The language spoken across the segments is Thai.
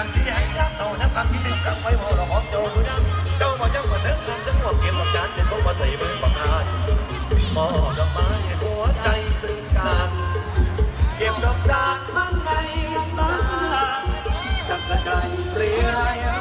างสีแดงจางเต่าน้ำกาที่ดึงกางไฟหม้เราหอมโจสุยังเจ้ามายังมาเถิงกันทั้งหมดเก็บหลักจานเป็นพวมาใส่บอร์ประกาศมอดไม้หัวใจซึ่งกันเก็บดอกจากมันในสตาร์จักรใจเปลี่ยน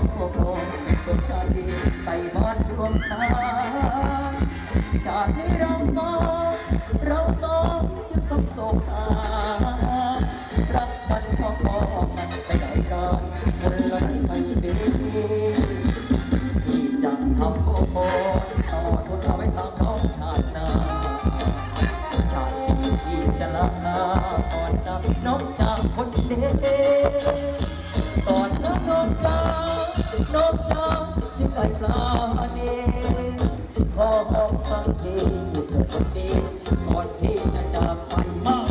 ของโคโคคนชาดีไปบ้อดรวมตาชาตินี้เราต้องเราต้องยังต้องโซการักมันชอบพอมันไปไหนกันคนละไปาษาดีขอฟังทีอยู่คนดีอนที่จะจากไปมาก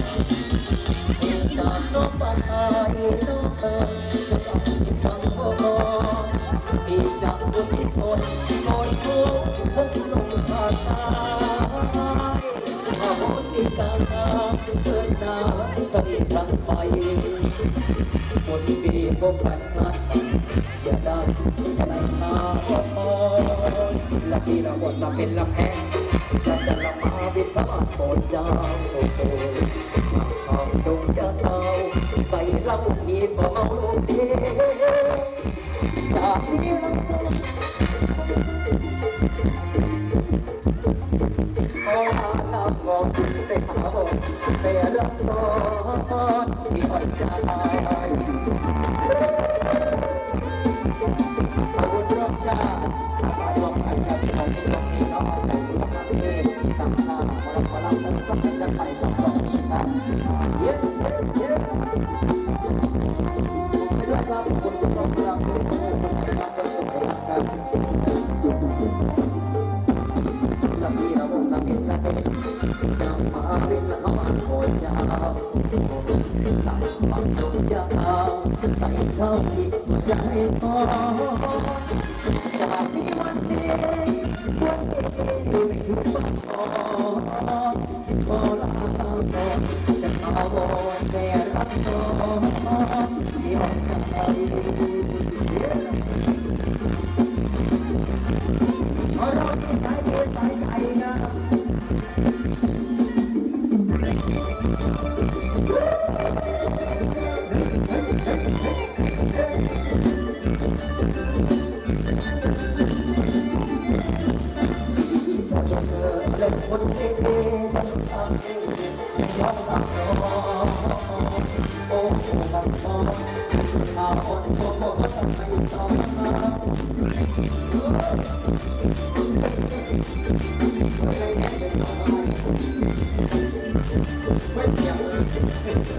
ที่จากน้องไปน้อเติองคิดฟังพ่อมาคนที่ทนโกรธโกรธพบลงภาษาอาวุธที่ต่างกิด น้ำก็รีรังไปคนดีก็ปัดชัดอย่าได้จะไหนมาก็พอและที่เราหมดมาเป็นลำแพง จะจะละมาวิตาโปรดเจ้าโอ้โหมาทองดงจเตาไปเล่าอีกก็เมาลูกเองากนี้เราขอาน้ำบกไปหาบอกไปเล่ตอนที่อ่ใจอาวุธรบชาอาบาดงอันกันของต้องมีนอน Thank you. เล่นคนเท่ๆทำทำเองยอมรับน้องโอ้โหบางตองข้าอ่อนตัวพ่อทำไมต้องมาไม่เกี่ยวเ